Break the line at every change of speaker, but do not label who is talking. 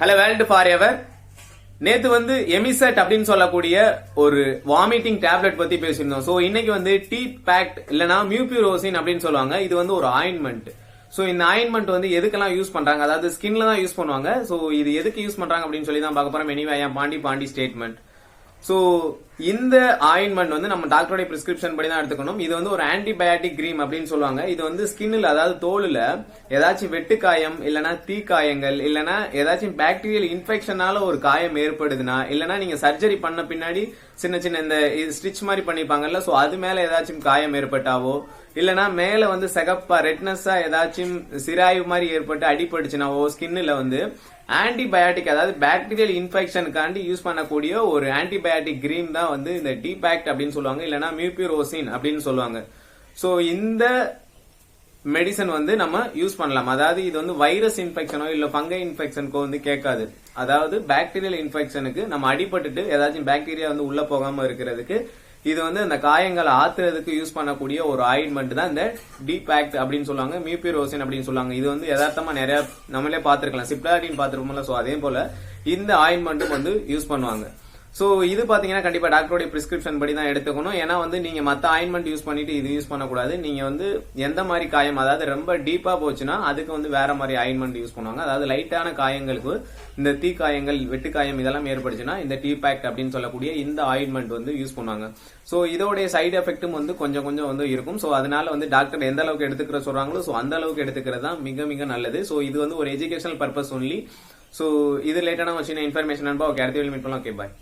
Hello world for ever நேத்து வந்து எமிசெட் அப்படின்னு சொல்லக்கூடிய ஒரு வாமிட்டிங் டேப்லெட் பத்தி பேசியிருந்தோம். சோ இன்னைக்கு வந்து டீ பேக்ட் இல்லனா மியூபியூரோசின் அப்படின்னு சொல்லுவாங்க. இது வந்து ஒரு ஆயின்மெண்ட் சோ இந்த ஆயின்மெண்ட் வந்து எதுக்கெல்லாம் யூஸ் பண்றாங்க? அதாவது ஸ்கின்ல தான் யூஸ் பண்ணுவாங்க. சோ இது எதுக்கு யூஸ் பண்றாங்க அப்படின்னு சொல்லி தான் பார்க்க போறோம். எனிவே ஐயா பாண்டி பாண்டி ஸ்டேட்மெண்ட் சோ இந்த ஆயின்மெண்ட் வந்து நம்ம டாக்டருடைய பிரிஸ்கிரிப்ஷன் படி தான் எடுத்துக்கணும். இது வந்து ஒரு ஆன்டிபயாட்டிக் கிரீம் அப்படின்னு சொல்லுவாங்க. இது வந்து ஸ்கின்ல அதாவது தோலில் ஏதாச்சும் வெட்டுக்காயம் தீ தீக்காயங்கள் இல்லைனா ஏதாச்சும் பாக்டீரியல் இன்ஃபெக்ஷனால ஒரு காயம் ஏற்படுதுன்னா இல்லைனா நீங்க சர்ஜரி பண்ண பின்னாடி சின்ன சின்ன இந்த ஸ்டிச் மாதிரி பண்ணிப்பாங்கல்ல ஸோ அது மேல ஏதாச்சும் காயம் ஏற்பட்டாவோ இல்லைனா மேல வந்து செகப்பா ரெட்னஸா ஏதாச்சும் சிராய்வு மாதிரி ஏற்பட்டு அடிபட்டுச்சுனாவோ ஸ்கின்ல வந்து ஆன்டிபயாட்டிக் அதாவது பாக்டீரியல் இன்ஃபெக்ஷனுக்காண்டி யூஸ் பண்ணக்கூடிய ஒரு ஆன்டிபயாட்டிக் கிரீம் தான் வந்து இந்த டிபேக்ட் அப்படின்னு சொல்லுவாங்க இல்லைனா மியூபியூரோசின் அப்படின்னு சொல்லுவாங்க. ஸோ இந்த மெடிசன் வந்து நம்ம யூஸ் பண்ணலாம். அதாவது இது வந்து வைரஸ் இன்ஃபெக்ஷனோ இல்ல ஃபங்கை இன்ஃபெக்ஷனுக்கோ வந்து கேட்காது. அதாவது பாக்டீரியல் இன்ஃபெக்ஷனுக்கு நம்ம அடிபட்டுட்டு ஏதாச்சும் பாக்டீரியா வந்து உள்ள போகாம இருக்கிறதுக்கு இது வந்து அந்த காயங்களை ஆத்துறதுக்கு யூஸ் பண்ணக்கூடிய ஒரு ஆயின்மெண்ட் தான் இந்த டிபேக்ட் அப்படின்னு சொல்லுவாங்க மியூபிரோசின் அப்படின்னு சொல்லுவாங்க. இது வந்து யதார்த்தமா நிறைய நம்மளே பார்த்துருக்கலாம். சிப்ளாடின் பார்த்திருப்போம்ல சோ அதே போல இந்த ஆயின்மெண்ட்டும் வந்து யூஸ் பண்ணுவாங்க. ஸோ இது பார்த்தீங்கன்னா கண்டிப்பாக டாக்டருடைய பிரிஸ்கிரிப்ஷன் படி தான் எடுத்துக்கணும். ஏன்னா வந்து நீங்கள் மற்ற ஆயின்மெண்ட் யூஸ் பண்ணிட்டு இது யூஸ் பண்ணக்கூடாது. நீங்கள் வந்து எந்த மாதிரி காயம் அதாவது ரொம்ப டீப்பாக போச்சுன்னா அதுக்கு வந்து வேற மாதிரி ஆயின்மெண்ட் யூஸ் பண்ணுவாங்க. அதாவது லைட்டான காயங்களுக்கு இந்த தீ காயங்கள் வெட்டு காயம் இதெல்லாம் ஏற்படுச்சுன்னா இந்த டீ பேக்ட் அப்படின்னு சொல்லக்கூடிய இந்த ஆயின்மெண்ட் வந்து யூஸ் பண்ணுவாங்க. ஸோ இதோடைய சைடு எஃபெக்ட்டும் வந்து கொஞ்சம் கொஞ்சம் வந்து இருக்கும். ஸோ அதனால வந்து டாக்டர் எந்த அளவுக்கு எடுத்துக்கிற சொல்கிறாங்களோ ஸோ அந்த அளவுக்கு எடுத்துக்கிறது தான் மிக மிக நல்லது. ஸோ இது வந்து ஒரு எஜுகேஷனல் பர்பஸ் ஒன்லி ஸோ இது ரிலேட்டடான வச்சு இன்ஃபர்மேஷன் அனுப்பா ஓகே அடுத்த மீட் பண்ணலாம். Okay bye